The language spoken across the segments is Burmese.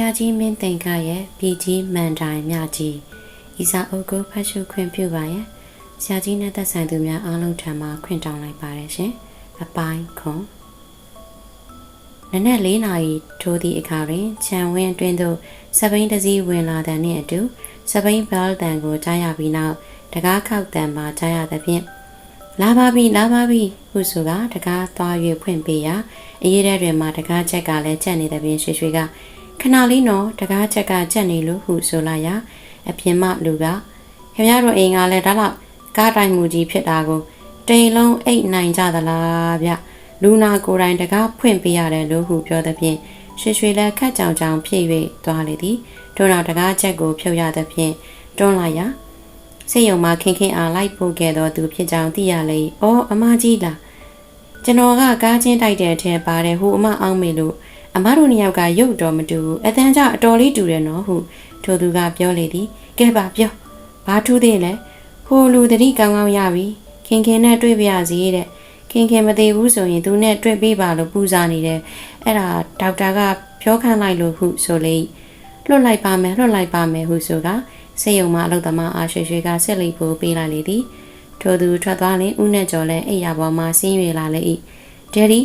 ရာကြီးမင်းသိန်ခရဲ့ပြည်ကြီးမန်တိုင်မြကြီးဤစာအုပ်ကိုဖတ်ရှုခွင့်ပြုပါရန်ဆရာကြီးနဲ့သက်ဆိုင်သူများအားလုံးထံမှခွင့်တောင်းလိုက်ပါတယ်ရှင်အပိုင်းခွန်နနက်၄နာရီထိုးသည့်အခါတွင်ခြံဝင်းအတွင်းသို့စပိန်တစည်းဝင်လာတဲ့နှင့်အတူစပိန်ဘဲလ်တန်ကိုကြားရပြီးနောက်တကားခောက်တန်ပါကြားရသဖြင့်လာပါပြီလာပါပြီဟုဆိုကတကားသွား၍ဖွင့်ပေးရာအရေးတဲ့တွင်မှတကားချက်ကလည်းချက်နေတဲ့ပြင်ရွှေရွှေက ခဏလေးနော်တကားချက်ကချက်နေလို့ဟုဆိုလိုက်ရာအပြင်မှလူကခင်ဗျားတို့အိမ်ကလည်းဒါတော့ကားတိုင်မူကြီးဖြစ်တာကိုတိမ်လုံးအိတ်နိုင်ကြသလားဗျလူနာကိုယ်တိုင်တကားဖွင့်ပေးရတယ်လို့ဟုပြောသဖြင့်ရွှေရွှေလည်းခက်ကြောင်ကြောင်ဖြစ်၍သွားလေသည်ထို့နောက်တကားချက်ကိုဖြုတ်ရသဖြင့်တွန်းလိုက်ရာစိတ်ယုံမှခင်ခင်အားလိုက်ပို့ခဲ့တော်သူဖြစ်ကြောင်းသိရလေ။အော်အမကြီးလားကျွန်တော်ကကားချင်းတိုက်တဲ့အထက်ပါတယ်ဟိုအမအောင်မေလို့ အမတို့နှစ်ယောက်ကရုပ်တော်မတူဘူးအတန်းကြအတော်လေးတူတယ်နော်ဟုထိုသူကပြောလေသည်ကဲပါပြောဘာထူးသေးလဲဟိုလူတတိကောင်းကောင်းရပြီခင်ခင်နဲ့တွေ့ပြရစီတဲ့ခင်ခင်မသေးဘူးဆိုရင်သူနဲ့တွေ့ပေးပါလို့ပူဇာနေတယ်အဲ့ဒါဒေါက်တာကပြောခန့်လိုက်လို့ဟုဆိုလေလွတ်လိုက်ပါမယ်လွတ်လိုက်ပါမယ်ဟုဆိုကစေယုံမအလုတ်သမားအားရွှေရွှေကဆက်လိပ်ဖို့ပေးလိုက်လေသည်ထိုသူထွက်သွားရင်ဦးနဲ့ကျော်လဲအိယာပေါ်မှာဆင်းရွေလာလေ၏ဒယ်ဒီ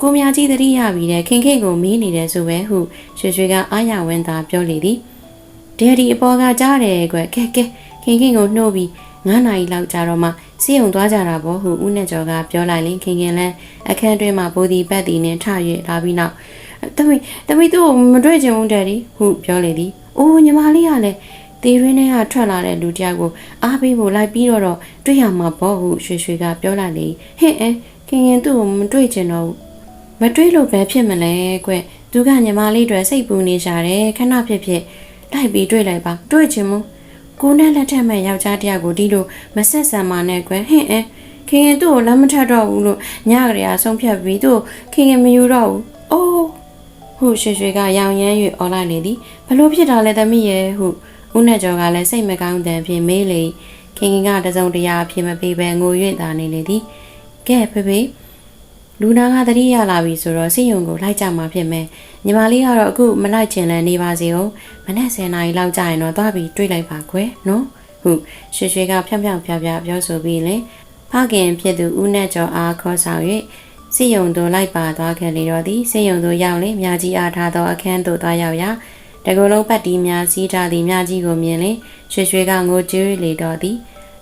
ကိုမြကြီးတတိရပြီတဲ့ခင်ခင်ကိုမေးနေတယ်ဆိုပဲဟုရွှေရွှေကအာရဝင်းသာပြောလေသည်ဒယ်ဒီအပေါ်ကကြားတယ်ကွကဲကဲခင်ခင်ကိုနှိုးပြီး9နာရီလောက်ကြာတော့မှစီယုံသွားကြတာပေါ့ဟုဦးနဲ့ကျော်ကပြောလိုက်ရင်ခင်ခင်လဲအခန်းတွင်းမှာဘိုးဒီပတ်တီနဲ့ထရွေလာပြီးနောက်တမီတမီသူ့ကိုမတွေ့ချင်ဘူးဒယ်ဒီဟုပြောလေသည်အိုးညီမလေးကလည်းတေရင်းထဲကထွက်လာတဲ့လူတယောက်ကိုအားပေးဖို့လိုက်ပြီးတော့တွေ့ရမှာပေါ့ဟုရွှေရွှေကပြောလိုက်လေဟင့်အဲခင်ခင်သူ့ကိုမတွေ့ချင်တော့ဘူး မတွေ့လို့ပဲဖြစ်မလဲကွသူကညီမလေးတွေစိတ်ပူနေကြတယ်ခဏဖြစ်ဖြစ်လိုက်ပြီးတွေ့လိုက်ပါတွေ့ချင်မို့ကိုနဲ့လက်ထက်မဲ့ယောက်ျားတယောက်ကိုဒီလိုမဆက်ဆံပါနဲ့ကွဟင့်အဲခင်ခင်သူ့ကိုလက်မထပ်တော့ဘူးလို့ညကလေးကဆုံးဖြတ်ပြီးသူ့ခင်ခင်မယူတော့ဘူးအိုးဟုရွှေရွှေကရောင်ရမ်း၍អော်လိုက်လေသည်ဘလို့ဖြစ်တာလဲသမီးရဲ့ဟုဦးနဲ့ကျော်ကလည်းစိတ်မကောင်းတဲ့ဖြင့်မေးလေခင်ခင်ကတစုံတရာအဖြစ်မပေးဘဲငို၍သာနေလေသည်ကဲဖေဖေ လူနာကတတိယလာပြီဆိုတော့စိတ်ယုံကိုလိုက်ကြမှာဖြစ်မယ်ညီမလေးကတော့အခုမလိုက်ချင်လဲနေပါစေဦးမနေ့10နာရီလောက်ကြာရင်တော့သွားပြီးတွေးလိုက်ပါကွယ်နော်ဟုရွှေရွှေကဖြောင်ဖြောင်ဖြားဖြားပြောဆိုပြီးလေဖခင်ဖြစ်သူဦးနဲ့ကျော်အားခေါ်ဆောင်၍စိတ်ယုံတို့လိုက်ပါသွားခဲ့လေတော့သည်စိတ်ယုံတို့ရောက်လေမြကြီးအားထားသောအခန်းသို့သွားရောက်ရာတကူလုံးပတ်တီးများစီးထားသည့်မြကြီးကိုမြင်လေရွှေရွှေကငိုကြွေးလေတော့သည်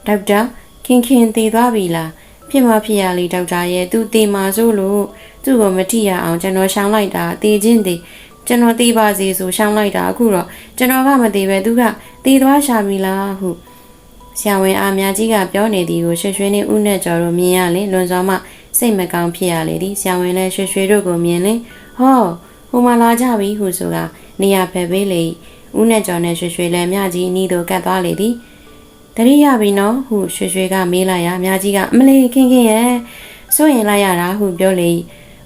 ဒေါက်တာခင်ခင်တည်သွားပြီလား ဖြစ်မဖြစ်ရလေဒေါက်တာရဲ့သူတည်မှာဆိုလို့သူ့ကိုမထိရအောင်ကျွန်တော်ရှောင်းလိုက်တာတည်ချင်းတည်ကျွန်တော်တည်ပါစေဆိုရှောင်းလိုက်တာအခုတော့ကျွန်တော်ကမတည်ပဲသူကတည်သွားရှာပြီလားဟုဆရာဝန်အားများကြီးကပြောနေသည်ကိုရွှေရွှေနဲ့ဦးနဲ့ကျော်တို့မြင်ရလေလွန်စောမှစိတ်မကောင်းဖြစ်ရလေသည်ဆရာဝန်လည်းရွှေရွှေတို့ကိုမြင်လေဟောဟိုမှာလာကြပြီဟုဆိုကနေရဖယ်ပေးလေဦးနဲ့ကျော်နဲ့ရွှေရွှေလည်းမြကြီးအနီးသို့ကတ်သွားလေသည် တတိယပြီနော်ဟုရွှေရွှေကမေးလိုက်ရာမြကြီးကအမလေးခင်ခင်ရဲ့စိုးရင်လိုက်ရတာဟုပြောလေ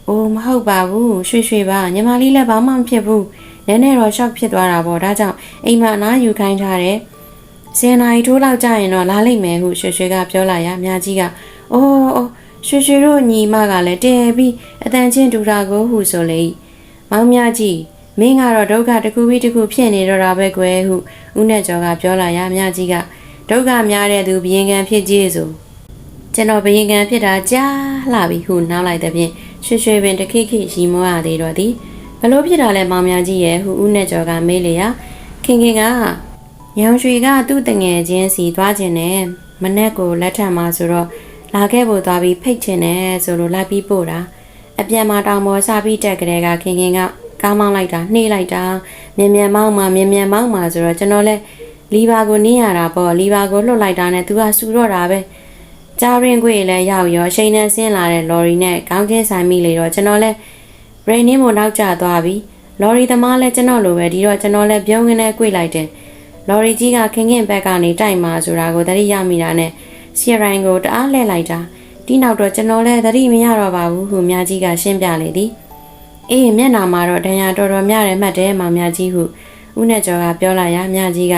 အိုးမဟုတ်ပါဘူးရွှေရွှေပါညီမလေးလည်းဘာမှမဖြစ်ဘူးနည်းနည်းတော့ shock ဖြစ်သွားတာပေါ့ဒါကြောင့်အိမ်မှာအနားယူခိုင်းထားတယ်ဇန်နာရီထိုးလောက်ကြရင်တော့လာလိမ့်မယ်ဟုရွှေရွှေကပြောလိုက်ရာမြကြီးကအိုးအိုးရွှေရွှေတို့ညီမကလည်းတဲပြီးအတန်ချင်းတူတာကိုဟုဆိုလေမောင်မြကြီးမင်းကတော့ဒုက္ခတစ်ခုပြီးတစ်ခုဖြစ်နေတော့တာပဲကွယ်ဟုဦးနဲ့ကျော်ကပြောလာရမြကြီးက ဒုက္ခများတဲ့သူဘယင်ကံဖြစ်ကြီးဆိုကျွန်တော်ဘယင်ကံဖြစ်တာကြားလှပြီဟုနားလိုက်တဲ့ဖြင့်ရွှေရွှေပင်တခိခိရီမောရသေးတော့သည်ဘလို့ဖြစ်တာလဲမောင်မြကြီးရဲ့ဟုဦးနဲ့ကျော်ကမေးလေရာခင်ခင်ကညောင်ရွှေကသူ့တငယ်ချင်းစီသွားခြင်းနဲ့မနဲ့ကိုလက်ထပ်မှာဆိုတော့လာခဲ့ဖို့သွားပြီးဖိတ်ချင်တယ်ဆိုလို့လိုက်ပြီးပို့တာအပြန်မှာတောင်ပေါ်စပြီးတက်ကလေးကခင်ခင်ကကားမောင်းလိုက်တာနှေးလိုက်တာမြန်မြန်မောင်းမှမြန်မြန်မောင်းမှဆိုတော့ကျွန်တော်လဲ လီဘာကိုနင်းရတာပေါ့လီဘာကိုလွတ်လိုက်တာနဲ့သူကစူတော့တာပဲကြားရင်ခွေလည်းရောက်ရောရှိန်နဲ့ဆင်းလာတဲ့လော်ရီနဲ့ခေါင်းကင်းဆိုင်မိလေတော့ကျွန်တော်လဲဘရိန်နင်းမို့နောက်ကျသွားပြီလော်ရီသမားလဲကျွန်တော်လိုပဲဒီတော့ကျွန်တော်လဲပြုံးကနေကွေ့လိုက်တယ်လော်ရီကြီးကခင်ခင်ဘက်ကနေတိုက်มาဆိုတာကိုသတိရမိတာနဲ့ဆီယရိုင်းကိုတအားလှည့်လိုက်တာဒီနောက်တော့ကျွန်တော်လဲသတိမရတော့ပါဘူးဟုမြကြီးကရှင်းပြလေသည်အေးမျက်နာမှာတော့ဒဏ်ရာတော်တော်များတယ်မှတ်တယ်မောင်မြကြီးဟုဦးနဲ့ကျော်ကပြောလာရမြကြီးက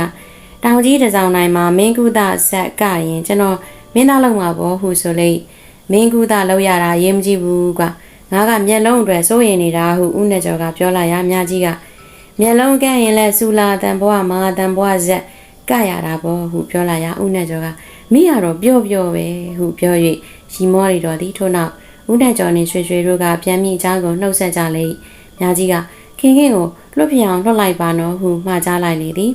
တောင်ကြီးတစောင်းတိုင်းမှာမင်းကုသဆက်ကရင်ကျွန်တော်မင်းသားလုံးမှာပေါ့ဟုဆိုလိမင်းကုသလောက်ရတာရေးမကြည့်ဘူးကွာငါကမျက်လုံးအတွက်စိုးရင်နေတာဟုဦးနဲ့ကျော်ကပြောလာရမြကြီးကမျက်လုံးကန့်ရင်လဲစူလာတန်ဘွားမာတန်ဘွားဇက်ကရတာပေါ့ဟုပြောလာရဦးနဲ့ကျော်ကမိရတော့ပြော့ပြော့ပဲဟုပြော၍ရီမောရီတော်သည်ထို့နောက်ဦးနဲ့ကျော်နှင့်ရွှေရွှေတို့ကပြန်မိအကြောင်းကိုနှုတ်ဆက်ကြလေ၏မြာကြီးကခင်ခင်ကိုလွတ်ပြအောင်လွတ်လိုက်ပါနော်ဟုမှားကြားလိုက်လေသည်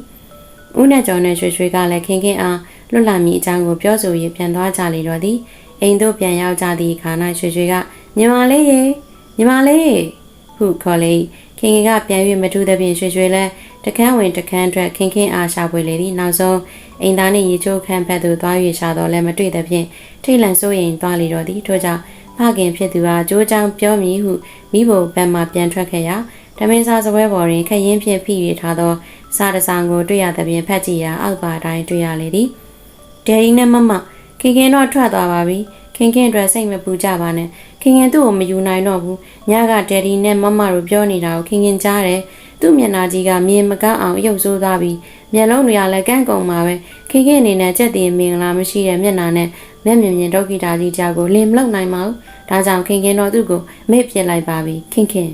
ဦးနဲ့ကျော်နှင့်ရွှေရွှေကလည်းခင်ခင်အားလွတ်လာမည်အကြောင်းကိုပြောဆို၍ပြန်သွားကြလေတော့သည်အိမ်သို့ပြန်ရောက်ကြသည့်အခါ၌ရွှေရွှေကညီမလေးရေညီမလေးဟုခေါ်လေ၏ခင်ခင်ကပြန်၍မထူးသဖြင့်ရွှေရွှေလဲတကန်းဝင်တကန်းအတွက်ခင်ခင်အားရှာဖွေလေသည်နောက်ဆုံးအိမ်သားနှင့်ရေချိုးခန့်ဖက်သို့သွား၍ရှာတော့လည်းမတွေ့သဖြင့်ထိတ်လန့်စိုးရိမ်သွားလေတော့သည်ထို့ကြောင့်ဖခင်ဖြစ်သူအားကြိုးချောင်းပြောမည်ဟုမိဘဘက်မှပြန်ထွက်ခဲ့ရာဓမင်းစားစပွဲပေါ်တွင်ခရင်ဖြင့်ဖိ၍ထားသော စားတဆောင်ကိုတွေ့ရသဖြင့်ဖတ်ကြည့်ရာအောက်ပါတိုင်းတွေ့ရလေသည်ဒယ်ရီနဲ့မမခင်ခင်တော့ထွက်သွားပါပြီခင်ခင်အတွက်စိတ်မပူကြပါနဲ့ခင်ခင်သူ့ကိုမယူနိုင်တော့ဘူးညကဒယ်ရီနဲ့မမတို့ပြောနေတာကိုခင်ခင်ကြားတယ်သူ့မျက်နှာကြီးကမြင်မကန်းအောင်အယုတ်ဆိုးသွားပြီးမျက်လုံးတွေကလည်းကန့်ကုန်ပါပဲခင်ခင်အနေနဲ့ကြက်တင်မင်္ဂလာမရှိတဲ့မျက်နှာနဲ့မျက်မြင်မြင်ဒုက္ခိတာကြီးကြောက်ကိုလင်မလုံနိုင်ပါဘူးဒါကြောင့်ခင်ခင်တော့သူ့ကိုမေ့ပြစ်လိုက်ပါပြီခင်ခင်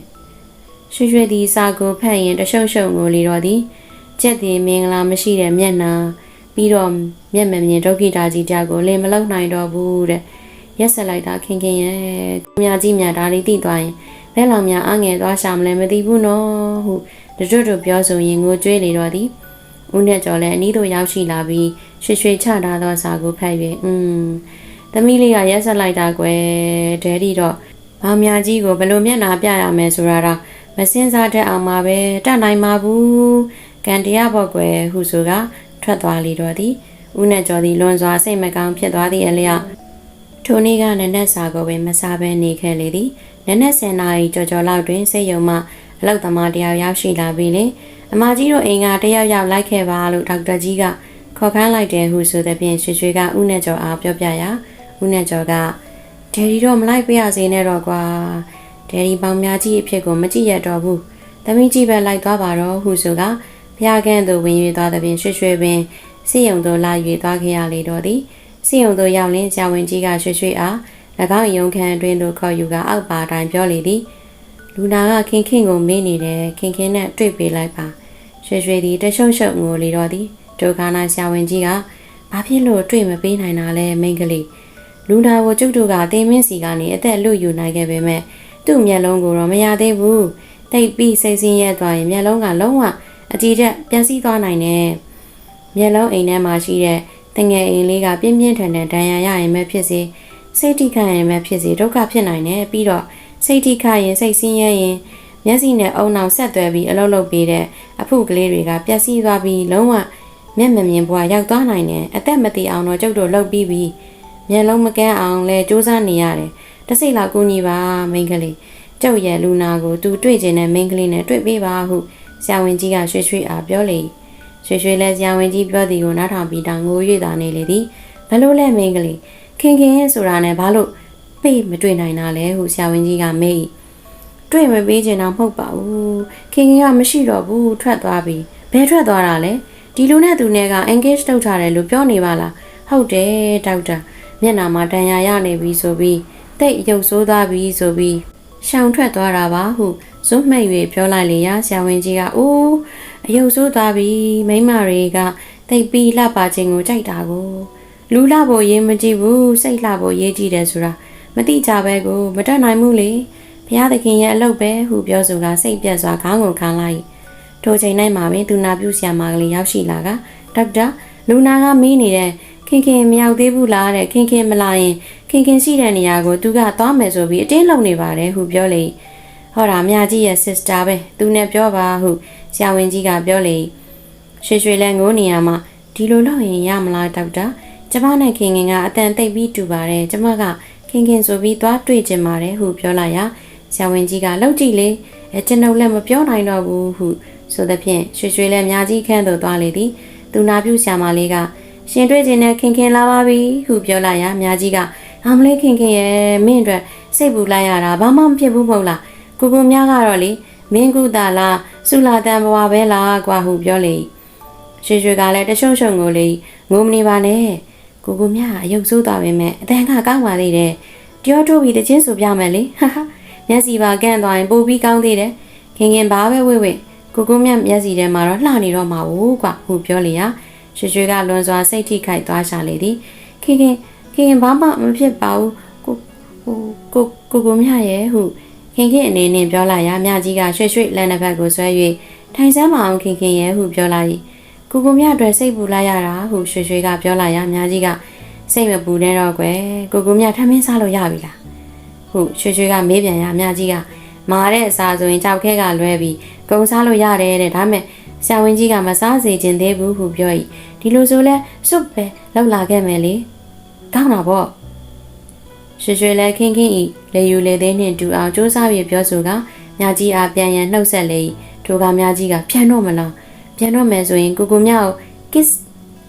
ရွှေရွှေဒီစာကိုဖတ်ရင်တရှုံရှုံကိုလေတော့သည် ကြက်တင်မင်္ဂလာမရှိတဲ့မျက်နှာပြီးတော့မျက်မြင်မြင်ဒုက္ခိတာကြီးကြောက်ကိုလင်မလုံနိုင်တော့ဘူးတဲ့ရက်ဆက်လိုက်တာခင်ခင်ရဲ့မြာကြီးမြာဒါလေးတိသွားရင်ဘဲလောင်များအငယ်သွားရှာမလဲမသိဘူးနော်ဟုတတွတ်တို့ပြောဆိုရင်ငိုကြွေးလေတော့သည်ဦးနဲ့ကျော်လည်းအနီးသို့ရောက်ရှိလာပြီးရွှေရွှေချထားသောစာကိုဖတ်၍อืมသမီးလေးကရက်ဆက်လိုက်တာကွယ်ဒဲဒီတော့မောင်မြကြီးကိုဘယ်လိုမျက်နှာပြရမယ်ဆိုတာတော့မစင်းစားတတ်အောင်ပါပဲတတ်နိုင်မှာဘူး ကန်တရားပေါ့ကွယ်ဟုဆိုကထွက်သွားလေတော့သည်ဦးနဲ့ကျော်သည်လွန်စွာစိတ်မကောင်းဖြစ်သွားသည့်အလျောက်ထိုနေ့ကနနက်စာကိုပင်မစားဘဲနေခဲ့လေသည်နနက်စင်နာရီကြော်ကြော်လောက်တွင်စိတ်ယုံမှအလောက်သမားတယောက်ရောက်ရှိလာပြီလေအမကြီးတို့အိမ်ကတယောက်ယောက်လိုက်ခဲ့ပါလို့ဒေါက်တာကြီးကခေါ်ခိုင်းလိုက်တယ်ဟုဆိုတဲ့ပြင်ရွှေရွှေကဦးနဲ့ကျော်အားပြောပြရာဦးနဲ့ကျော်ကဒယ်ဒီတော့မလိုက်ပြရစေနဲ့တော့ကွာဒယ်ဒီပေါင်များကြီးအဖြစ်ကိုမကြည့်ရတော့ဘူးသမီးကြီးပဲလိုက်သွားပါတော့ဟုဆိုက ဖျားခန့်သို့ဝင်၍သွားတဲ့ပြင်ရွှေရွှေပင်စီယုံသို့လာ၍သွားခဲ့ရလေတော့သည်စီယုံသို့ရောက်လင်းဆရာဝန်ကြီးကရွှေရွှေအား၎င်းရုံခန်းအတွင်းသို့ခေါ်ယူကအောက်ပါတိုင်းပြောလေသည်လူနာကခင်ခင်ကိုမေးနေတယ်ခင်ခင်နဲ့တွေ့ပေးလိုက်ပါရွှေရွှေသည်တရှုံရှုံငိုလေတော့သည်ဒုက္ခနာဆရာဝန်ကြီးကဘာဖြစ်လို့တွေ့မပေးနိုင်တာလဲမိန်းကလေးလူနာကိုကျုပ်တို့ကတင်းမင်းစီကနေအသက်လွတ်ယူနိုင်ခဲ့ပေမဲ့သူ့မျက်လုံးကိုတော့မရသေးဘူးတိတ်ပြီးစိတ်ဆင်းရဲသွားရင်မျက်လုံးကလုံးဝ အကြည့်တက်ပြန်စီးသွားနိုင်တယ်မျက်လုံးအိမ်ထဲမှာရှိတဲ့တငယ်အိမ်လေးကပြင်းပြင်းထန်ထန်ဒဏ်ရာရရင်ပဲဖြစ်စေစိတ်ထိခိုက်ရင်ပဲဖြစ်စေဒုက္ခဖြစ်နိုင်တယ်ပြီးတော့စိတ်ထိခိုက်ရင်စိတ်ဆင်းရဲရင်မျက်စိနဲ့အုံနောက်ဆက်သွဲပြီးအလုပ်လုပ်ပေးတဲ့အဖုကလေးတွေကပျက်စီးသွားပြီးလုံးဝမျက်မမြင်ဘွားရောက်သွားနိုင်တယ်အသက်မတည်အောင်တော့ကျုပ်တို့လှုပ်ပြီးပြီးမျက်လုံးမကန်းအောင်လဲစူးစမ်းနေရတယ်တစိမ့်လောက်ကူညီပါမိန်းကလေးကျုပ်ရဲ့လူနာကိုသူတွေ့ကျင်တဲ့မိန်းကလေးနဲ့တွေ့ပေးပါဟု ဆရာဝန်ကြီးကရွှေရွှေအားပြောလေရွှေရွှေလဲဆရာဝန်ကြီးပြောသည်ကိုနားထောင်ပြီးတောင်ငို၍သာနေလေသည်ဘလို့လဲမိန်းကလေးခင်ခင်ရဲ့ဆိုတာနဲ့ဘာလို့ပေးမတွေ့နိုင်တာလဲဟုဆရာဝန်ကြီးကမေး၏တွေ့မပေးချင်တော့မဟုတ်ပါဘူးခင်ခင်ကမရှိတော့ဘူးထွက်သွားပြီဘယ်ထွက်သွားတာလဲဒီလူနဲ့သူနဲ့က engage လုပ်ထားတယ်လို့ပြောနေပါလားဟုတ်တယ်ဒေါက်တာမျက်နှာမှာတန်ရာရနေပြီဆိုပြီးတိတ်ရုပ်ဆိုးသွားပြီဆိုပြီးရှောင်ထွက်သွားတာပါဟု ဇွတ်မှတ်၍ပြောလိုက်လေရာဆရာဝန်ကြီးကအိုးအယုတ်ဆိုးသွားပြီမိမတွေကတိတ်ပြီးလှပါခြင်းကိုကြိုက်တာကိုလူလှဖို့ရေးမကြည့်ဘူးစိတ်လှဖို့ရေးကြည့်တယ်ဆိုတာမတိကြပဲကိုမတတ်နိုင်ဘူးလေဘုရားသခင်ရဲ့အလုပ်ပဲဟုပြောဆိုကစိတ်ပြတ်စွာခေါင်းကိုခံလိုက်ထိုချိန်၌မှာပင်သူနာပြုဆရာမကလေးရောက်ရှိလာကဒေါက်တာလူနာကမေးနေတဲ့ခင်ခင်မရောက်သေးဘူးလားတဲ့ခင်ခင်မလာရင်ခင်ခင်ရှိတဲ့နေရာကိုသူကသွားမယ်ဆိုပြီးအတင်းလုံနေပါတယ်ဟုပြောလေ ဟောတာမြကြီးရဲ့ sister ပဲသူနဲ့ပြောပါဟုဆရာဝန်ကြီးကပြောလေရွှေရွှေလဲငိုးနေရမှာဒီလိုလုပ်ရင်ရမလားဒေါက်တာကျမနဲ့ခင်ခင်ကအတန်တိတ်ပြီးတူပါတယ်ကျမကခင်ခင်ဆိုပြီးသွားတွေ့ကျင်ပါတယ်ဟုပြောလိုက်ရာဆရာဝန်ကြီးကလှုပ်ကြည့်လေအဲကျွန်ုပ်လည်းမပြောနိုင်တော့ဘူးဟုဆိုသဖြင့်ရွှေရွှေလည်းမြကြီးခန့်သို့သွားလေသည်သူနာပြုဆရာမလေးကရှင်တွေ့ခြင်းနဲ့ခင်ခင်လာပါပြီဟုပြောလိုက်ရာမြကြီးကအမလေးခင်ခင်ရဲ့မင်းအတွက်စိတ်ပူလိုက်ရတာဘာမှမဖြစ်ဘူးမဟုတ်လား ကိုကိုများကတော့လေမင်းကုတာလားစုလာတန်ဘဝပဲလားကွာဟုပြောလေရွှေရွှေကလည်းတရှုံရှုံကိုလေငိုမနေပါနဲ့ကိုကိုမြအယုတ်ဆိုးသွားပေမဲ့အတန်ကကောင်းပါသေးတယ်ပြောထုတ်ပြီးတချင်းဆိုပြမယ်လေဟာဟာမျက်စီပါကန့်သွားရင်ပိုပြီးကောင်းသေးတယ်ခင်ခင်ဘာပဲဝိဝိကိုကိုမြတ်မျက်စီထဲမှာတော့လှနေတော့မှာဘူးကွာဟုပြောလေရာရွှေရွှေကလွန်စွာစိတ်ထိခိုက်သွားရှာလေသည်ခင်ခင်ခင်ခင်ဘာမှမဖြစ်ပါဘူးကိုကိုကိုကိုမြရဲ့ဟု ခင်ခင်အနေနဲ့ပြောလာရာမြကြီးကရွှေရွှေလက်နှစ်ဖက်ကိုဆွဲ၍ထိုင်စမ်းမအောင်ခင်ခင်ရဲ့ဟုပြောလာ၏ကိုကိုမြအတွက်စိတ်ပူလိုက်ရတာဟုရွှေရွှေကပြောလာရာမြကြီးကစိတ်မပူနဲ့တော့ကွယ်ကိုကိုမြထမင်းစားလို့ရပြီလားဟုရွှေရွှေကမေးပြန်ရာမြကြီးကမာတဲ့အစာဆိုရင်ကြောက်ခဲကလွဲပြီးကုံစားလို့ရတယ်တဲ့ဒါပေမဲ့ဆရာဝန်ကြီးကမစားစေခြင်းသေးဘူးဟုပြော၏ဒီလိုဆိုလဲစွတ်ပဲလောက်လာခဲ့မယ်လေကောင်းတာပေါ့ ရွှေရွှေလဲခင်းခင်းဤလေယူလေသေးနှင့်တူအောင်စူးစမ်းပြီးပြောဆိုကမြကြီးအားပြန်ရန်နှုတ်ဆက်လေ၏ထိုကမြကြီးကပြန်တော့မလားပြန်တော့မယ်ဆိုရင်ကိုကိုမြကို kiss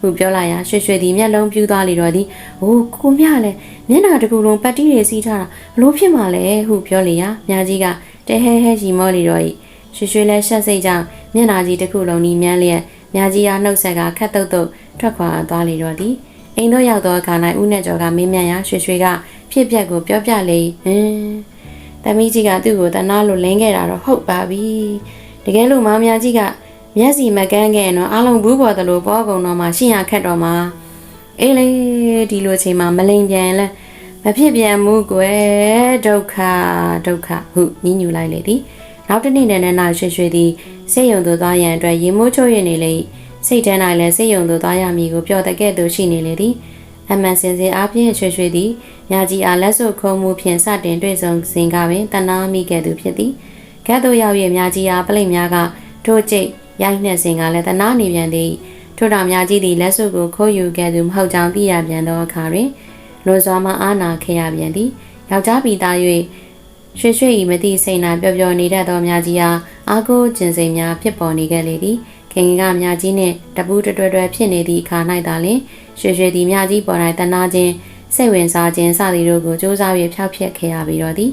ဟုပြောလိုက်ရာရွှေရွှေသည်မျက်လုံးပြူးသွားလေတော့သည်။အိုးကိုကိုမြလည်းမျက်နှာတစ်ခုလုံးပတ်တီးတွေစီးထားတာဘလို့ဖြစ်မှလဲဟုပြောလေရာမြကြီးကတဲဟဲဟဲရီမောလေတော့၏ရွှေရွှေလည်းရှက်စိတ်ကြောင့်မျက်နှာကြီးတစ်ခုလုံးဤမြန်းလျက်မြကြီးအားနှုတ်ဆက်ကခတ်တုတ်တုတ်ထွက်ခွာသွားလေတော့သည်အိမ်တို့ရောက်သောအခါ၌ဦးနဲ့ကျော်ကမင်းမြန်ရာရွှေရွှေက ဖြစ်ပျက်ကိုပြောပြလေဟင်းတမီးကြီးကသူ့ကိုတနာလို့လင်းခဲ့တာတော့ဟုတ်ပါပြီတကယ်လို့မောင်မြကြီးကမျက်စီမကန်းခဲ့ရင်တော့အလုံးဘူးပေါ်သလိုပေါ်ကုန်တော့မှရှင်းရခက်တော့မှာအေးလေဒီလိုချိန်မှာမလိန်ပြန်လဲမဖြစ်ပြန်ဘူးကွယ်ဒုက္ခဒုက္ခဟုညှဉ်းညူလိုက်လေသည်နောက်တစ်နေ့နဲ့နောက်ရွှေရွှေသည်စိတ်ယုံသို့သွားရန်အတွက်ရေမိုးချိုးရနေလေစိတ်ထဲ၌လည်းစိတ်ယုံသို့သွားရမည်ကိုပြောတဲ့ကဲ့သို့ရှိနေလေသည် အမှန်စင်စင်အားဖြင့်ရွှေရွှေသည်ညာကြီးအားလက်စွပ်ခုံမှုဖြင့်စတင်တွေ့ဆုံစဉ်ကပင်တနာမိခဲ့သူဖြစ်သည်ကဲ့သို့ရောက်၍ညာကြီးအားပလိတ်များကထိုးကျိတ်ရိုက်နှက်စဉ်ကလည်းတနာနေပြန်သည်ထို့တော်များကြီးသည်လက်စွပ်ကိုခိုးယူခဲ့သူမဟုတ်ကြောင်းသိရပြန်သောအခါတွင်လွန်စွာမှအာနာခဲ့ရပြန်သည်ယောက်ျားပီသား၍ရွှေရွှေဤမသိစိတ်နာပျော်ပျော်နေတတ်သောများကြီးအားအာကိုကျင်စိမ်များဖြစ်ပေါ်နေခဲ့လေသည် ခင်ကများကြီးနှင့်တပူးတွဲတွဲဖြစ်နေသည့်အခါ၌သာလျှင်ရွှေရွှေသည်များကြီးပေါ်၌တနာခြင်းစိတ်ဝင်စားခြင်းစသည်တို့ကိုစူးစမ်း၍ဖျောက်ဖျက်ခဲ့ရပြီးတော့သည်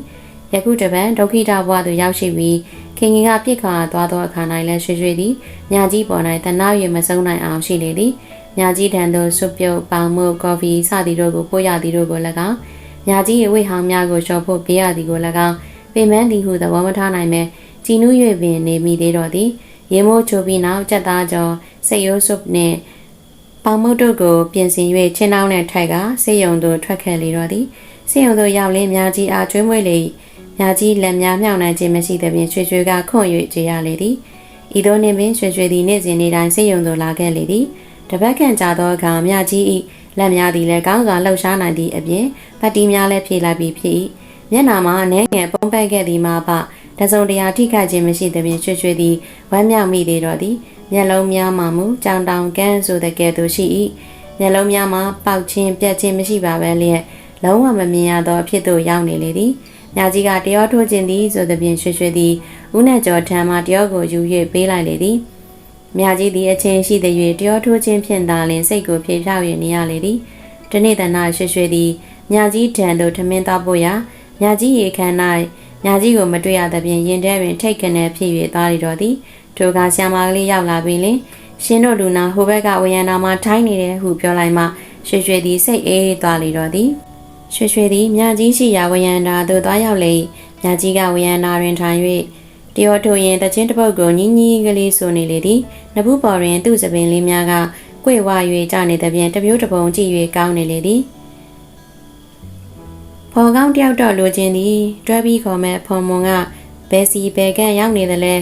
ယခုတပံဒုက္ခိတဘဝသို့ရောက်ရှိပြီးခင်ခင်ကပြစ်ခါသွားသောအခါ၌လည်းရွှေရွှေသည်မြကြီးပေါ်၌တနာ၍မဆုံးနိုင်အောင်ရှိလေသည်မြကြီးထံသို့စွပ်ပြုတ်ပေါင်မှုကော်ဖီစသည်တို့ကိုပို့ရသည်တို့ကို၎င်းမြကြီးရဲ့ဝိဟောင်းများကိုလျှော်ဖို့ပေးရသည်ကို၎င်းပင်မသည်ဟုသဘောမထားနိုင်မဲ့ကြည်နူး၍ပင်နေမိသေးတော့သည် ရေမိုးချိုပြီးနောက်ကြက်သားကြောစိတ်ရိုးစွပ်နှင့်ပေါင်မုတ်တို့ကိုပြင်ဆင်၍ချင်းနှောင်းနဲ့ထိုက်ကစေယုံသို့ထွက်ခဲ့လေတော့သည်စေယုံသို့ရောက်လင်းမြကြီးအားကျွေးမွေးလေ၏ညာကြီးလက်များမြောက်နိုင်ခြင်းမရှိသဖြင့်ရွှေရွှေကခွန့်၍ကြည်ရလေသည်ဤသို့နှင့်ပင်ရွှေရွှေသည်နေ့စဉ်နေ့တိုင်းစိတ်ယုံသို့လာခဲ့လေသည်တပတ်ခန့်ကြာသောအခါမြကြီး၏လက်များသည်လည်းကောင်းစွာလှုပ်ရှားနိုင်သည့်အပြင်ပတ်တီများလည်းဖြေလိုက်ပြီးဖြစ်၏မျက်နာမှာအနှဲငယ်ပုံပတ်ခဲ့သည်မှာပ တစုံတရာထိခိုက်ခြင်းမရှိသဖြင့်ရွှေရွှေသည်ဝမ်းမြောက်မိသေးတော့သည်မျက်လုံးများမှမူကြောင်တောင်ကန်းဆိုတဲ့ကဲ့သို့ရှိ၏မျက်လုံးများမှာပေါက်ခြင်းပြက်ခြင်းမရှိပါပဲလျက်လုံးဝမမြင်ရသောအဖြစ်သို့ရောက်နေလေသည်ညာကြီးကတရောထိုးခြင်းသည်ဆိုသဖြင့်ရွှေရွှေသည်ဦးနဲ့ကျော်ထံမှတရောကိုယူ၍ပေးလိုက်လေသည်မြကြီးသည်အချင်းရှိသည်၍တရောထိုးခြင်းဖြင့်သာလျှင်စိတ်ကိုဖြေဖြောက်၍နေရလေသည်တနေ့တနာရွှေရွှေသည်မြကြီးထံသို့ထမင်းသားပို့ရာမြကြီးရေခမ်း၌ မြကြီးကိုမတွေ့ရသဖြင့်ရင်ထဲတွင်ထိတ်ကနေဖြစ်၍သားရတော်သည်ထိုကဆ iam မကလေးရောက်လာပြီးလင်ရှင်တို့လူနာဟိုဘက်ကဝေယန္တာမှာထိုင်းနေတယ်ဟုပြောလိုက်မှရွှေရွှေသည်စိတ်အေးသွားလေတော်သည်ရွှေရွှေသည်မြကြီးရှိရာဝေယန္တာသို့သွားရောက်လေမြကြီးကဝေယန္တာတွင်ထိုင်၍တရောထိုရင်တချင်းတစ်ပုတ်ကိုညီညီကလေးဆိုနေလေသည်နဘူးပေါ်တွင်သူ့စပင်လေးများကကွေ့ဝ၍ကြနေသည်ဖြင့်တမျိုးတစ်ပုံကြည့်၍ကောင်းနေလေသည် ဖော်ကောင်းတယောက်တော့လိုချင်သည်တွဲပြီးခေါ်မဲ့ဖော်မွန်ကဘယ်စီဘယ်ကန့်ရောက်နေသလဲ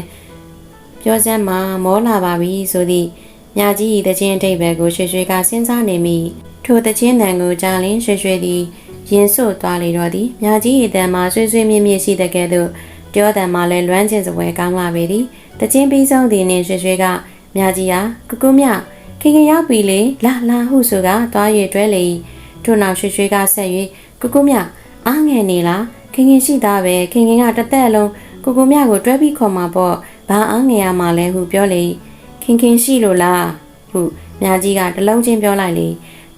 ပြောစမ်းမှာမောလာပါပြီဆိုသည့်မြကြီး၏တခြင်းအထိပ်ပဲကိုရွှေရွှေကစဉ်းစားနေမိထိုတခြင်းတန်ကိုကြားလင်းရွှေရွှေသည်ရင်ဆို့သွားလေတော့သည်မြကြီး၏တန်မှာဆွေးဆွေးမြင့်မြင့်ရှိတဲ့ကဲ့သို့ပြောတန်မှာလည်းလွမ်းကျင်စပွဲကောင်းလာပေသည်တခြင်းပြီးဆုံးသည်နှင့်ရွှေရွှေကမြကြီးဟာကကုမြခင်ခင်ရောက်ပြီလေလာလာဟုဆိုကသွား၍တွဲလေ၏ထို့နောက်ရွှေရွှေကဆက်၍ကကုမြ အားငယ်နေလားခင်ခင်ရှိသားပဲခင်ခင်ကတသက်လုံးကိုကိုမြကိုတွဲပြီးခေါ်မှာပေါ့ဘာအားငယ်ရမှာလဲဟုပြောလေခင်ခင်ရှိလို့လားဟုမြာကြီးကတလုံးချင်းပြောလိုက်လေ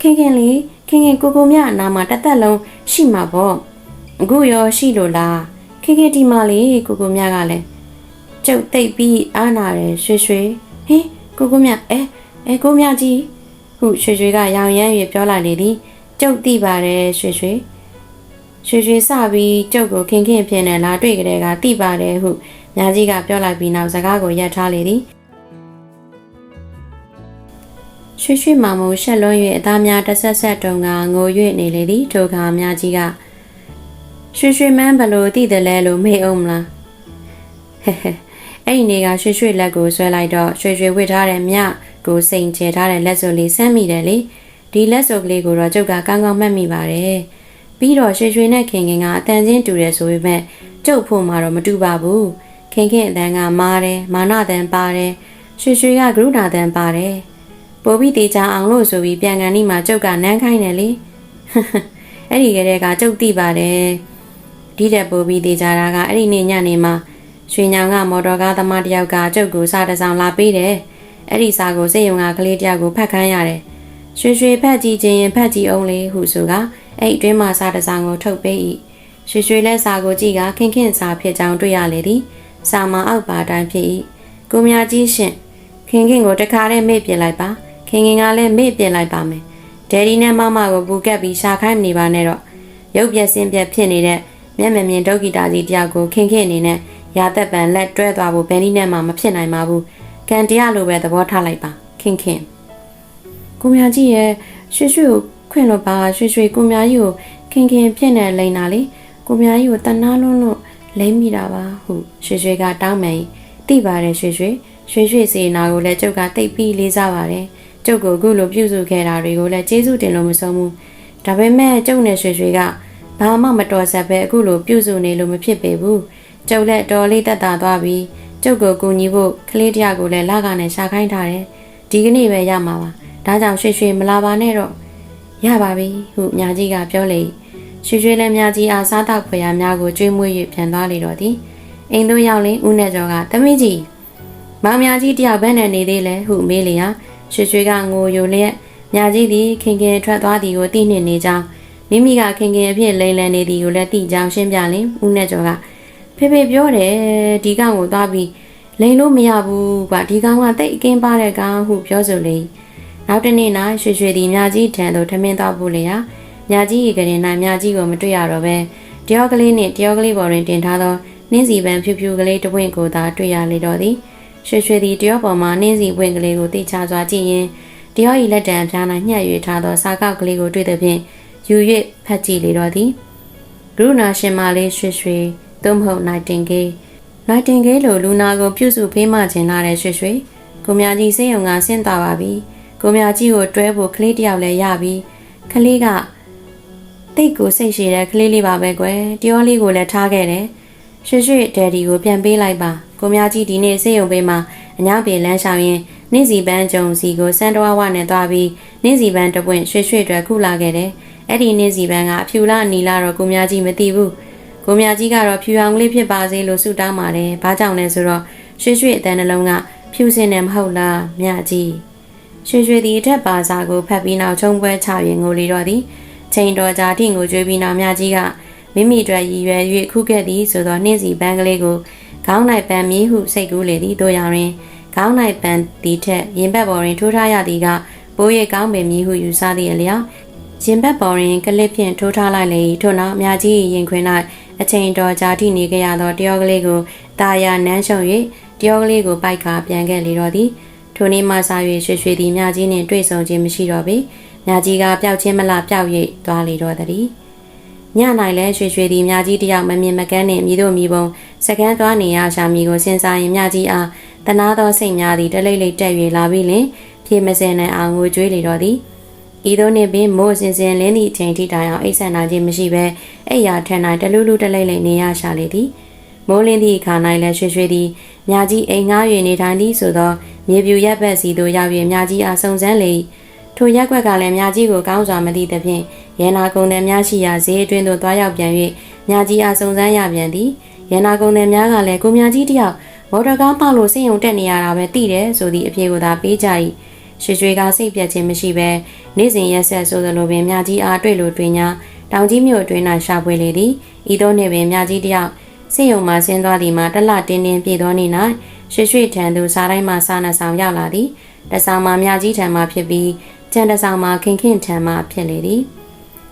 ခင်ခင်လေခင်ခင်ကိုကိုမြအနာမှာတသက်လုံးရှိမှာပေါ့အခုရောရှိလို့လားခင်ခင်ဒီမှာလေကိုကိုမြကလည်းကျုပ်တိတ်ပြီးအားနာတယ်ရွှေရွှေဟင်ကိုကိုမြအဲအဲကိုမြကြီးဟုရွှေရွှေကရောင်ရမ်း၍ပြောလိုက်လေသည်ကျုပ်သိပါတယ်ရွှေရွှေ ရွှေရွှေစပြီးကျုပ်ကိုခင်ခင်ဖြစ်နေလာတွေ့ကြတဲ့ကသိပါတယ်ဟုညာကြီးကပြောလိုက်ပြီးနောက်စကားကိုရပ်ထားလေသည်ရွှေရွှေမောင်မရှက်လွန်း၍အသားများတစ်ဆက်ဆက်တုံကငို၍နေလေသည်ထိုအခါမြကြီးကရွှေရွှေမန်းဘလို့တည်တယ်လဲလို့မေ့အောင်မလားဟဲ့ဟဲ့အဲ့ဒီနေကရွှေရွှေလက်ကိုဆွဲလိုက်တော့ရွှေရွှေဝစ်ထားတဲ့မြကိုစိန်ချေထားတဲ့လက်စုပ်လေးဆမ်းမိတယ်လေဒီလက်စုပ်ကလေးကိုတော့ကျုပ်ကကောင်းကောင်းမှတ်မိပါတယ် ပြီးတော့ရွှေရွှေနဲ့ခင်ခင်ကအတန်ချင်းတူတယ်ဆိုပေမဲ့ကျုပ်ဖို့မှာတော့မတူပါဘူးခင်ခင်အတန်ကမာတယ်မာနတန်ပါတယ်ရွှေရွှေကကရုဏာတန်ပါတယ်ပိုပြီးတေချာအောင်လို့ဆိုပြီးပြန်ကန်ဒီမှာကျုပ်ကနန်းခိုင်းတယ်လေအဲ့ဒီကလေးကကျုပ်သိပါတယ်ဒီတဲ့ပိုပြီးတေချာတာကအဲ့ဒီနေ့ညနေမှာရွှေညောင်ကမော်တော်ကားသမားတယောက်ကကျုပ်ကိုစားတစ်စောင်လာပေးတယ်အဲ့ဒီစာကိုစိတ်ယုံကကလေးတယောက်ကိုဖတ်ခိုင်းရတယ်ရွှေရွှေဖတ်ကြည့်ခြင်းရင်ဖတ်ကြည့်အောင်လေဟုဆိုက အဲ့အတွင်းမှာစာတစ်စောင်ကိုထုတ်ပေး၏ရွှေရွှေလက်စာကိုကြည့်ကခင်ခင်စာဖြစ်ကြောင်းတွေ့ရလေသည်စာမအောက်ပါတိုင်းဖြစ်၏ကိုမြကြီးရှင်ခင်ခင်ကိုတခါတည်းမေ့ပြလိုက်ပါခင်ခင်ကလည်းမေ့ပြလိုက်ပါမယ်ဒယ်ဒီနဲ့မမကိုပူကပ်ပြီးရှာခိုင်းမနေပါနဲ့တော့ရုပ်ပြက်စင်းပြက်ဖြစ်နေတဲ့မျက်မမြင်ဒုက္ခိတာကြီးတယောက်ကိုခင်ခင်အနေနဲ့ရာသက်ပံလက်တွဲသွားဖို့ဘယ်နည်းနဲ့မှမဖြစ်နိုင်ပါဘူးကံတရားလိုပဲသဘောထားလိုက်ပါခင်ခင်ကိုမြကြီးရဲ့ရွှေရွှေကို ခွင့်လို့ပါရွှေရွှေကိုမြကြီးကိုခင်ခင်ဖြစ်နေလိမ့်တာလေကိုမြကြီးကိုတနာလွန်းလို့လိမ့်မိတာပါဟုရွှေရွှေကတောင်းမယ်သိပါတယ်ရွှေရွှေရွှေရွှေစေနာကိုလည်းကျုပ်ကတိတ်ပြီးလေးစားပါတယ်ကျုပ်ကိုအခုလိုပြုစုခဲ့တာတွေကိုလည်းကျေးဇူးတင်လို့မဆုံးဘူးဒါပေမဲ့ကျုပ်နဲ့ရွှေရွှေကဘာမှမတော်ဆက်ပဲအခုလိုပြုစုနေလို့မဖြစ်ပေဘူးကျုပ်လည်းတော်လေးတက်တာသွားပြီးကျုပ်ကိုကူညီဖို့ကလေးတယောက်ကိုလည်းလာကနေရှာခိုင်းထားတယ်ဒီကနေ့ပဲရမှာပါဒါကြောင့်ရွှေရွှေမလာပါနဲ့တော့ ရပါပြီဟုမြာကြီးကပြောလေရွှေရွှေလည်းမြာကြီးအားစားတော့ဖွယ်ရများကိုကျွေးမွေး၍ပြန်သွားလေတော့သည်အိမ်သို့ရောက်လင်ဦးနဲ့ကျော်ကသမီးကြီးမောင်မြာကြီးတယောက်ဘယ်နဲ့နေသေးလဲဟုမေးလျာရွှေရွှေကငိုယိုလျက်မြာကြီးသည်ခင်ခင်ထွက်သွားသည်ကိုသိနှင့်နေကြောင်းမိမိကခင်ခင်အဖြစ်လိန်လန်နေသည်ကိုလည်းသိကြောင်းရှင်းပြလင်ဦးနဲ့ကျော်ကဖေဖေပြောတယ်ဒီကောင်ကိုသွားပြီးလိန်လို့မရဘူးကွာဒီကောင်ကတိတ်အကင်းပါတဲ့ကောင်ဟုပြောဆိုလေ နောက်တနေ့၌ရွှေရွှေသည်မြကြီးထံသို့ထမင်းသွားဖို့လေရာမြကြီးရေကရင်၌မြကြီးကိုမတွေ့ရတော့ပဲတယောက်ကလေးနှင့်တယောက်ကလေးပေါ်တွင်တင်ထားသောနှင်းစီပန်းဖြူဖြူကလေးတစ်ပွင့်ကိုသာတွေ့ရလေတော့သည်ရွှေရွှေသည်တယောက်ပေါ်မှနှင်းစီပွင့်ကလေးကိုတိချစွာကြည့်ရင်တယောက်၏လက်တံဖျား၌ညှက်၍ထားသောစာကောက်ကလေးကိုတွေ့သဖြင့်ယူ၍ဖတ်ကြည့်လေတော့သည်ကရုဏာရှင်မလေးရွှေရွှေသို့မဟုတ်နိုင်တင်ကေးနိုင်တင်ကေးလိုလူနာကိုပြုစုဖေးမှခြင်းလာတဲ့ရွှေရွှေကိုမြကြီးစိတ်ယုံကဆင်းသွားပါပြီ ကိုမြကြီးကိုတွဲဖို့ကလေးတယောက်လည်းရပြီကလေးကတိတ်ကိုစိတ်ရှည်တဲ့ကလေးလေးပါပဲကွယ်တယောလေးကိုလည်းထားခဲ့တယ်ရွှေရွှေဒယ်ဒီကိုပြန်ပေးလိုက်ပါကိုမြကြီးဒီနေ့စိတ်ယုံပေးမှာအညာပြေလမ်းလျှောက်ရင်နှင်းစီပန်းကြုံစီကိုစံတော်ဝနဲ့သွားပြီးနှင်းစီပန်းတပွင့်ရွှေရွှေတွေခုလာခဲ့တယ်အဲ့ဒီနှင်းစီပန်းကအဖြူလားအနီလားတော့ကိုမြကြီးမသိဘူးကိုမြကြီးကတော့ဖြူအောင်လေးဖြစ်ပါစေလို့ဆုတောင်းပါတယ်။ဘာကြောင့်လဲဆိုတော့ရွှေရွှေအတန်းနှလုံးကဖြူစင်တယ်မဟုတ်လားမြကြီး။ ရွှေရွှေဒီအထက်ပါစာကိုဖတ်ပြီးနောက်ချုံပွဲချရင်ငိုလေတော့သည်။ချိန်တော်ကြာထိငိုကြွေးပြီးနောက်မြကြီးကမိမိအတွက်ရည်ရွယ်၍ခုခဲ့သည်ဆိုတော့နှင်းစီပန်းကလေးကိုခေါင်း၌ပန်းမီးဟုစိတ်ကူးလေသည်တို့ရောင်တွင်ခေါင်း၌ပန်းသည်ထက်ရင်ဘက်ပေါ်တွင်ထိုးထားရသည်ကပိုးရိပ်ကောင်းပင်မီးဟုယူဆသည့်အလျောက်ရင်ဘက်ပေါ်တွင်ကလစ်ဖြင့်ထိုးထားလိုက်လေထို့နောက်မြကြီးရင်ခွင်၌အချိန်တော်ကြာထိနေကြရသောတယောက်ကလေးကိုတာယာနန်းရှုံ၍တယောက်ကလေးကိုပိုက်ခါပြန်ခဲ့လေတော့သည် ထိုနေ့မှစ၍ရွှေရွှေသည်မြကြီးနှင့်တွေ့ဆုံခြင်းမရှိတော့ပေမြကြီးကပျောက်ချင်းမလားပျောက်၍သွားလေတော့သည်ည၌လဲရွှေရွှေသည်မြကြီးတယောက်မမြင်မကန်းနှင့်မိတို့မိဘုံစကန်းသွားနေရရှာမိကိုစဉ်းစားရင်မြကြီးအားတနာသောစိတ်များသည်တလိမ့်လိမ့်တက်၍လာပြီးလင်ဖြေမစင်နိုင်အောင်ငိုကြွေးလေတော့သည်ဤသို့နှင့်ပင်မိုးစင်စင်လင်းသည့်အချိန်ထိတိုင်အောင်အိတ်ဆန်နာခြင်းမရှိဘဲအိယာထန်၌တလူလူတလိမ့်လိမ့်နေရရှာလေသည် မိုးလင်းသည့်အခါ၌လည်းရွှေရွှေသည်မြကြီးအိမ်ငား၍နေထိုင်သည်ဆိုသောမြေပြူရက်ဘက်စီသို့ရောက်၍မြကြီးအားစုံစမ်းလေထိုရက်ွက်ကလည်းမြကြီးကိုကောင်းစွာမသိသဖြင့်ရန်နာကုံသည်များရှိရာဈေးအတွင်းသို့သွားရောက်ပြန်၍မြကြီးအားစုံစမ်းရပြန်သည်ရန်နာကုံသည်များကလည်းကိုမြကြီးတယောက်မော်တော်ကားပေါက်လို့စိတ်ယုံတက်နေရတာပဲသိတယ်ဆိုသည့်အဖြေကိုသာပေးကြ၏ရွှေရွှေကစိတ်ပြတ်ခြင်းမရှိဘဲနေ့စဉ်ရက်ဆက်ဆိုသလိုပင်မြကြီးအားတွေ့လို့တွေ့ညာတောင်ကြီးမြို့အတွင်း၌ရှာဖွေလေသည်ဤသို့နှင့်ပင်မြကြီးတယောက် စိတ်ယုံမှဆင်းသွားသည်မှာတလတင်းတင်းပြေသောနေ့၌ရွှေရွှေထံသို့စားတိုင်းမှစားနှဆောင်ရောက်လာသည်တဆောင်မှမြကြီးထံမှဖြစ်ပြီးကျန်တဆောင်မှခင်ခင်ထံမှဖြစ်လေသည်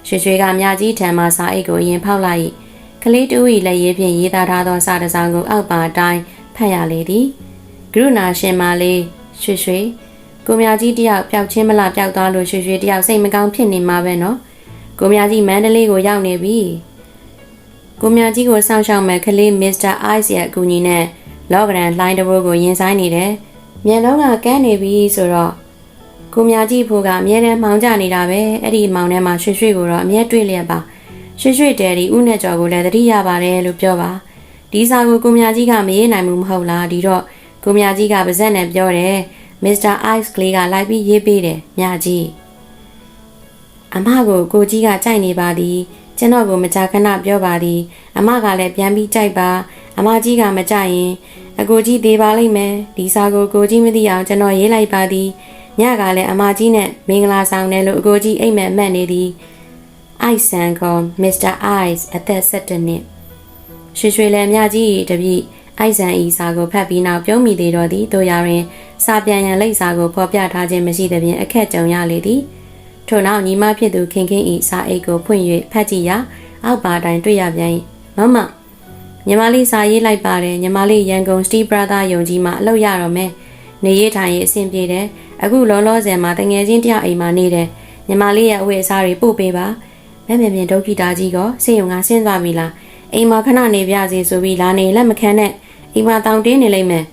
ရွှေရွှေကမြကြီးထံမှစားအိတ်ကိုအရင်ဖောက်လိုက်ခကလေးတူ၏လက်ရေးဖြင့်ရေးသားထားသောစာတစ်စောင်ကိုအောက်ပါအတိုင်းဖတ်ရလေသည်ကရုဏာရှင်မလေးရွှေရွှေကိုမြကြီးတယောက်ပျောက်ချင်းမလားပျောက်သွားလို့ရွှေရွှေတယောက်စိတ်မကောင်းဖြစ်နေမှာပဲနော်ကိုမြကြီးမန္တလေးကိုရောက်နေပြီ ကိုမြကြီးကိုစောင့်ရှောက်မဲ့ကလေးမစ္စတာအိုက်စ်ရဲ့အကူအညီနဲ့လော့ဂရန်လှိုင်းတဘိုးကိုရင်ဆိုင်နေတယ်မျက်လုံးကကန်းနေပြီဆိုတော့ကိုမြကြီးဖို့ကအမြဲတမ်းမှောင်ကြနေတာပဲအဲ့ဒီမှောင်ထဲမှာရွှေရွှေကိုတော့အမြဲတွေ့လျက်ပါရွှေရွှေတဲဒီဦးနဲ့ကျော်ကိုလည်းသတိရပါတယ်လို့ပြောပါဒီစာကိုကိုမြကြီးကမရေးနိုင်ဘူးမဟုတ်လားဒီတော့ကိုမြကြီးကပါဇက်နဲ့ပြောတယ်မစ္စတာအိုက်စ်ကလေးကလိုက်ပြီးရေးပေးတယ်မြကြီးအမကိုကိုကြီးကကြိုက်နေပါသည် ကျွန်တော်ကိုမကြာခဏပြောပါသည်အမကလည်းပြန်ပြီးကြိုက်ပါအမကြီးကမကြိုက်ရင်အကိုကြီးသေးပါလိမ့်မယ်ဒီစာကိုကိုကြီးမသိအောင်ကျွန်တော်ရေးလိုက်ပါသည်ညကလည်းအမကြီးနဲ့မင်္ဂလာဆောင်တယ်လို့အကိုကြီးအိမ်မက်မှတ်နေသည်အိုက်ဆန်ကောမစ္စတာအိုက်စ်အသက်17နှစ်ရွှေရွှေလည်းမြကြီးတပြည့်အိုက်ဆန်ဤစာကိုဖတ်ပြီးနောက်ပြုံးမိသေးတော်သည်တို့ရရင်စာပြန်ရန်လိပ်စာကိုဖော်ပြထားခြင်းမရှိသဖြင့်အခက်ကြုံရလေသည် ထို့နောက်ညီမဖြစ်သူခင်ခင်ဤစာအိတ်ကိုဖွင့်၍ဖတ်ကြည့်ရာအောက်ပါတိုင်းတွေ့ရပြန်၏မမညီမလေးစာရေးလိုက်ပါတယ်ညီမလေးရန်ကုန်စတီဘရာသာယုံကြီးမှာအလုပ်ရတော့မယ်နေရထိုင်ရေးအဆင်ပြေတယ်အခုလောလောဆယ်မှာတငယ်ချင်းတယောက်အိမ်မှာနေတယ်ညီမလေးရဲ့အဝတ်အစားတွေပို့ပေးပါမဲမြင်မြင်ဒုက္ခိတာကြီးကစေယုံကဆင်းသွားပြီလားအိမ်မှာခဏနေပြစီဆိုပြီးလာနေလက်မခံနဲ့အိမ်မှာတောင်တင်းနေလိမ့်မယ်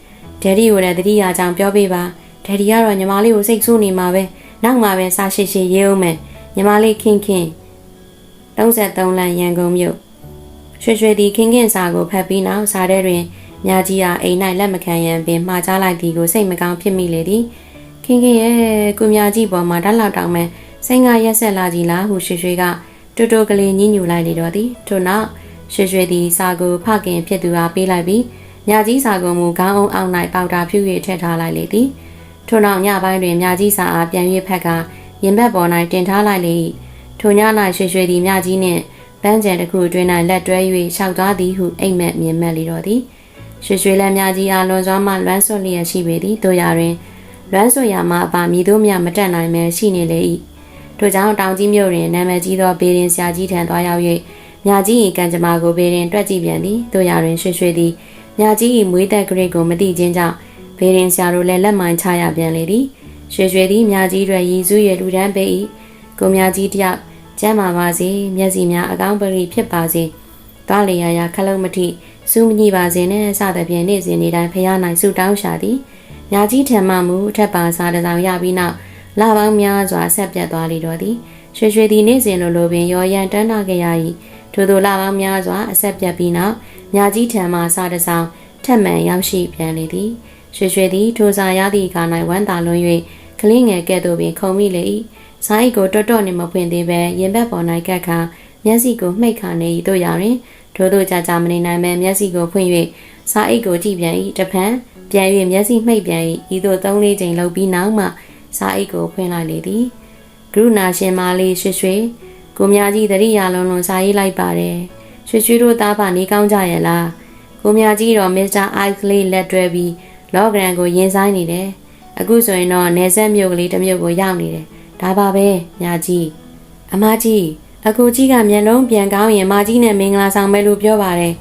ဒယ်ဒီကိုလည်းတတိယကြောင်ပြောပေးပါဒယ်ဒီကတော့ညီမလေးကိုစိတ်ဆိုးနေမှာပဲ နောက်မှပဲစားရှိရှိရေးအောင်မယ်ညီမလေးခင်ခင်33လမ်းရန်ကုန်မြို့ရွှေရွှေဒီခင်ခင်စာကိုဖတ်ပြီးနောက်စာထဲတွင်မြာကြီးဟာအိမ်၌လက်မခံရန်ပင်မှားကြားလိုက်သည်ကိုစိတ်မကောင်းဖြစ်မိလေသည်ခင်ခင်ရဲ့ကိုမြာကြီးပေါ်မှာဓာတ်လောက်တောင်မဲ့စိတ်ကရက်ဆက်လာကြီးလားဟုရွှေရွှေကတူတူကလေးညှဉ်းညူလိုက်လေတော့သည်ထို့နောက်ရွှေရွှေသည်စာကိုဖခင်ဖြစ်သူအားပေးလိုက်ပြီးမြာကြီးစာကိုမူခေါင်းအောင်အောင်၌ပေါတာဖြူ၍ထည့်ထားလိုက်လေသည် ထို့နောက်ညပိုင်းတွင်မြာကြီးစာအားပြန်၍ဖက်ကရင်ဘက်ပေါ်၌တင်ထားလိုက်လေ၏ထိုည၌ရွှေရွှေသည်မြကြီးနှင့်ပန်းကြံတစ်ခုအတွင်း၌လက်တွဲ၍ရှောက်သွားသည်ဟုအိမ်မက်မြင်မက်လေတော့သည်ရွှေရွှေလည်းမြကြီးအားလွန်စွာမှလွမ်းဆွလျက်ရှိပေသည်တို့ရတွင်လွမ်းဆွရာမှအပါမည်တို့မြမတက်နိုင်မဲရှိနေလေ၏ထို့ကြောင့်တောင်ကြီးမြို့တွင်နာမည်ကြီးသောဘေရင်ဆရာကြီးထံသွားရောက်၍မြကြီး၏ကံကြမ္မာကိုဘေရင်တွက်ကြည့်ပြန်သည်တို့ရတွင်ရွှေရွှေသည်မြကြီး၏မွေးသက်ဂရိတ်ကိုမသိခြင်းကြောင့် ဘေရင်ဆရာတို့လည်းလက်မိုင်းချရပြန်လေသည်ရွှေရွှေသည်မြကြီးတွေရည်စူးရလူတန်းပေး၏ကိုမြကြီးတယောက်ကျမ်းမာပါစေမျက်စိများအကောင်းပရိဖြစ်ပါစေသွားလေရရခလုံးမထိစူးမညိပါစေနဲ့စသဖြင့်နေ့စဉ်နေ့တိုင်းဖျားနိုင်ဆုတောင်းရှာသည်ညာကြီးထံမှမူအထက်ပါစားတစောင်ရပြီးနောက်လပေါင်းများစွာဆက်ပြတ်သွားလေတော့သည်ရွှေရွှေသည်နေ့စဉ်လိုလိုပင်ရောရန်တန်းနာခဲ့ရ၏ထို့သောလပေါင်းများစွာအဆက်ပြတ်ပြီးနောက်ညာကြီးထံမှစားတစောင်ထက်မှန်ရောက်ရှိပြန်လေသည် ရွှေရွှေသည်ထိုစာရသည့်အခါ၌ဝမ်းသာလွန်၍ကလေးငယ်ကဲ့သို့ပင်ခုံမိလေ၏ဇာအိတ်ကိုတော်တော်နေမဖွင့်သေးပဲရင်ဘက်ပေါ်၌ကက်ခါမျက်စိကိုမှိတ်ခါနေ၏တို့ရရင်ထို့သောကြာကြာမနေနိုင်ပဲမျက်စိကိုဖွင့်၍ဇာအိတ်ကိုကြည့်ပြန်၏တဖန်ပြန်၍မျက်စိမှိတ်ပြန်၏ဤသို့သုံးလေးချိန်လှုပ်ပြီးနောက်မှဇာအိတ်ကိုဖွင့်လိုက်လေသည်ကရုဏာရှင်မလေးရွှေရွှေကိုမြကြီးတရိယာလုံးလုံးစာရေးလိုက်ပါတယ်ရွှေရွှေတို့သားပါနေကောင်းကြရဲ့လားကိုမြကြီးတော့မစ္စတာအိုက်ကလေးလက်တွဲပြီး လော့ဂရန်ကိုရင်ဆိုင်နေတယ်အခုဆိုရင်တော့နေဆက်မြို့ကလေးတစ်မြို့ကိုရောက်နေတယ်ဒါပါပဲညာကြီးအမကြီးအကူကြီးကမျက်လုံးပြန်ကောင်းရင်မကြီးနဲ့မင်္ဂလာဆောင်မယ်လို့ပြောပါတယ်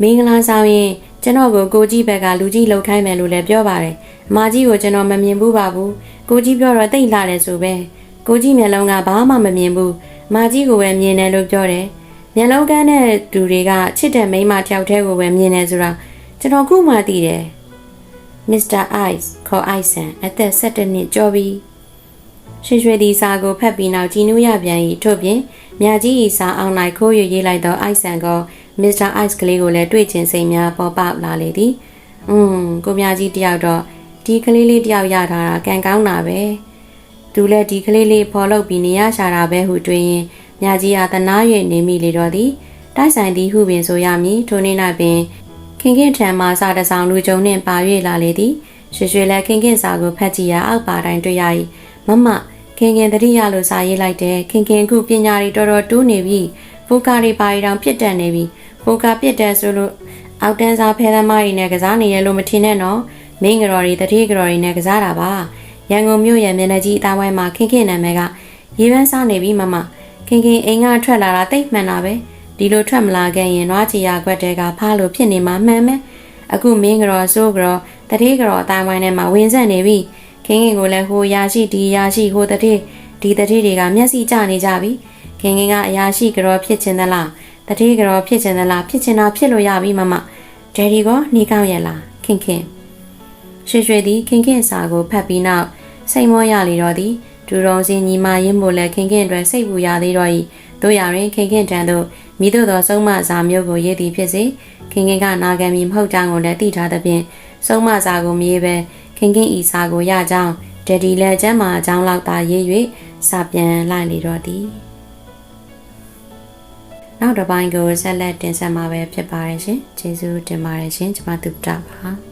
မင်္ဂလာဆောင်ရင်ကျွန်တော်ကိုကိုကြီးဘက်ကလူကြီးလှုပ်ခိုင်းမယ်လို့လည်းပြောပါတယ်အမကြီးကိုကျွန်တော်မမြင်ဘူးပါဘူးကိုကြီးပြောတော့တိတ်လာတယ်ဆိုပဲကိုကြီးမျက်လုံးကဘာမှမမြင်ဘူးမကြီးကိုပဲမြင်တယ်လို့ပြောတယ်မျက်လုံးကန်းတဲ့သူတွေကချစ်တဲ့မိန်းမတယောက်တည်းကိုပဲမြင်တယ်ဆိုတာကျွန်တော်ခုမှသိတယ် မစ္စတာအိုက်စ်ခေါ်အိုက်ဆန်အသက်17နှစ်ကျော်ပြီရွှေရွှေဒီစာကိုဖတ်ပြီးနောက်ကြည်နူးရပြန်၏ထို့ပြင်မြကြီးဤစာအောင်၌ခိုးရရေးလိုက်သောအိုက်ဆန်ကမစ္စတာအိုက်စ်ကလေးကိုလည်းတွေ့ချင်စိတ်များပေါ်ပေါက်လာလေသည်။อืมကိုမြကြီးတယောက်တော့ဒီကလေးလေးတယောက်ရထားတာကံကောင်းတာပဲ။သူလည်းဒီကလေးလေးဖော်လုပ်ပြီးနေရရှာတာပဲဟုတွေးရင်မြကြီးဟာတနာ၍နေမိလေတော့သည်။တိုက်ဆိုင်သည်ဟုပင်ဆိုရမည်ထိုနေ့၌ပင် ခင်ခင်ထံမှစာတဆောင်လူကြုံနှင့်ပါ၍လာလေသည်။ရွှေရွှေလည်းခင်ခင်စာကိုဖတ်ကြည့်ရာအောက်ပါတိုင်းတွေ့ရ၏။မမခင်ခင်တတိယလို့စာရေးလိုက်တယ်ခင်ခင်ခုပညာတွေတော်တော်တိုးနေပြီဖိုကာတွေပါရီတောင်ပြစ်တက်နေပြီဖိုကာပြစ်တက်ဆိုလို့အောက်တန်းစားဖဲသမားတွေနဲ့ကစားနေရလို့မထင်နဲ့နော်မင်းကတော်တွေတတိကတော်တွေနဲ့ကစားတာပါရန်ကုန်မြို့ရဲ့မျက်နှာကြီးအသားဝိုင်းမှာခင်ခင်နာမည်ကရေပန်းစားနေပြီမမခင်ခင်အိမ်ကထွက်လာတာတိတ်မှန်တာပဲ ဒဒီလိုထွက်မလာခဲ့ရင်နွားချီယာခွက်တဲကဖားလို့ဖြစ်နေမှာမှန်မယ်အခုမင်းကြော်စိုးကြောတတိကြောအတိုင်းဝိုင်းထဲမှာဝင်ဆက်နေပြီခင်းခင်ကိုလည်းဟိုရာရှိဒီရာရှိဟိုတတိဒီတတိတွေကမျက်စိကျနေကြပြီခင်ခင်ကအရာရှိကြောဖြစ်ချင်သလားတတိကြောဖြစ်ချင်သလားဖြစ်ချင်တာဖြစ်လို့ရပြီမမဒယ်ဒီကောနေကောင်းရဲ့လားခင်ခင်ရွှေရွှေသည်ခင်ခင်စာကိုဖတ်ပြီးနောက်စိတ်မောရလေတော့သည်ဒူရုံစင်ညီမရင်းမို့လဲခင်ခင်အတွက်စိတ်ပူရသေးတော့၏တို့ရရင်ခင်ခင်တန်တို့ မိတို့သောဆုံးမစာမျိုးကိုရေးသည်ဖြစ်စေခင်ခင်ကနာခံမီမဟုတ်ကြောင်းကိုလည်းသိထားသဖြင့်ဆုံးမစာကိုမြေးပဲခင်ခင်ဤစာကိုရကြောင်းဒက်ဒီလည်းကျမ်းမာအကြောင်းလောက်သာရေး၍စာပြန်လိုက်လေတော့သည်နောက်တစ်ပိုင်းကိုဆက်လက်တင်ဆက်မှာပဲဖြစ်ပါတယ်ရှင်ကျေးဇူးတင်ပါတယ်ရှင်ကျွန်မသူတပါ